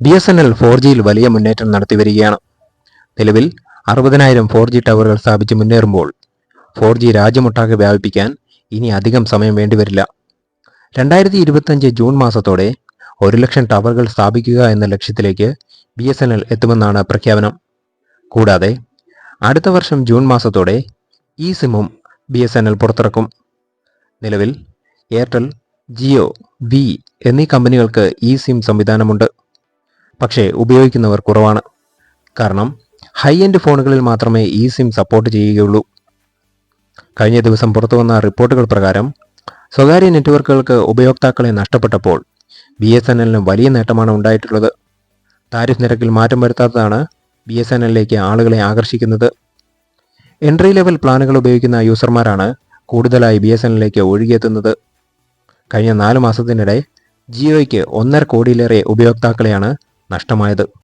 B S N L four ജിയിൽ വലിയ മുന്നേറ്റം നടത്തി വരികയാണ് നിലവിൽ അറുപതിനായിരം ഫോർ ജി ടവറുകൾ സ്ഥാപിച്ച് മുന്നേറുമ്പോൾ ഫോർ ജി രാജ്യമൊട്ടാകെ വ്യാപിപ്പിക്കാൻ ഇനി അധികം സമയം വേണ്ടിവരില്ല. രണ്ടായിരത്തി ഇരുപത്തഞ്ച് ജൂൺ മാസത്തോടെ ഒരു ലക്ഷം ടവറുകൾ സ്ഥാപിക്കുക എന്ന ലക്ഷ്യത്തിലേക്ക് ബി എസ് എൻ എൽ എത്തുമെന്നാണ് പ്രഖ്യാപനം. കൂടാതെ അടുത്ത വർഷം ജൂൺ മാസത്തോടെ ഈ സിമ്മും ബി എസ് എൻ എൽ പുറത്തിറക്കും. നിലവിൽ എയർടെൽ ജിയോ വി എന്നീ കമ്പനികൾക്ക് ഈ സിം സംവിധാനമുണ്ട്. പക്ഷേ ഉപയോഗിക്കുന്നവർ കുറവാണ്. കാരണം ഹൈ എൻഡ് ഫോണുകളിൽ മാത്രമേ ഈ സിം സപ്പോർട്ട് ചെയ്യുകയുള്ളൂ. കഴിഞ്ഞ ദിവസം പുറത്തു വന്ന റിപ്പോർട്ടുകൾ പ്രകാരം സ്വകാര്യ നെറ്റ്വർക്കുകൾക്ക് ഉപയോക്താക്കളെ നഷ്ടപ്പെട്ടപ്പോൾ ബി എസ് എൻ എല്ലിന് വലിയ നേട്ടമാണ് ഉണ്ടായിട്ടുള്ളത്. താരിഫ് നിരക്കിൽ മാറ്റം വരുത്താത്തതാണ് ബി എസ് എൻ എല്ലിലേക്ക് ആളുകളെ ആകർഷിക്കുന്നത്. എൻട്രി ലെവൽ പ്ലാനുകൾ ഉപയോഗിക്കുന്ന യൂസർമാരാണ് കൂടുതലായി ബി എസ് എൻ എല്ലിലേക്ക് ഒഴുകിയെത്തുന്നത്. കഴിഞ്ഞ നാല് മാസത്തിനിടെ ജിയോയ്ക്ക് ഒന്നര കോടിയിലേറെ ഉപയോക്താക്കളെയാണ് നഷ്ടമായത്.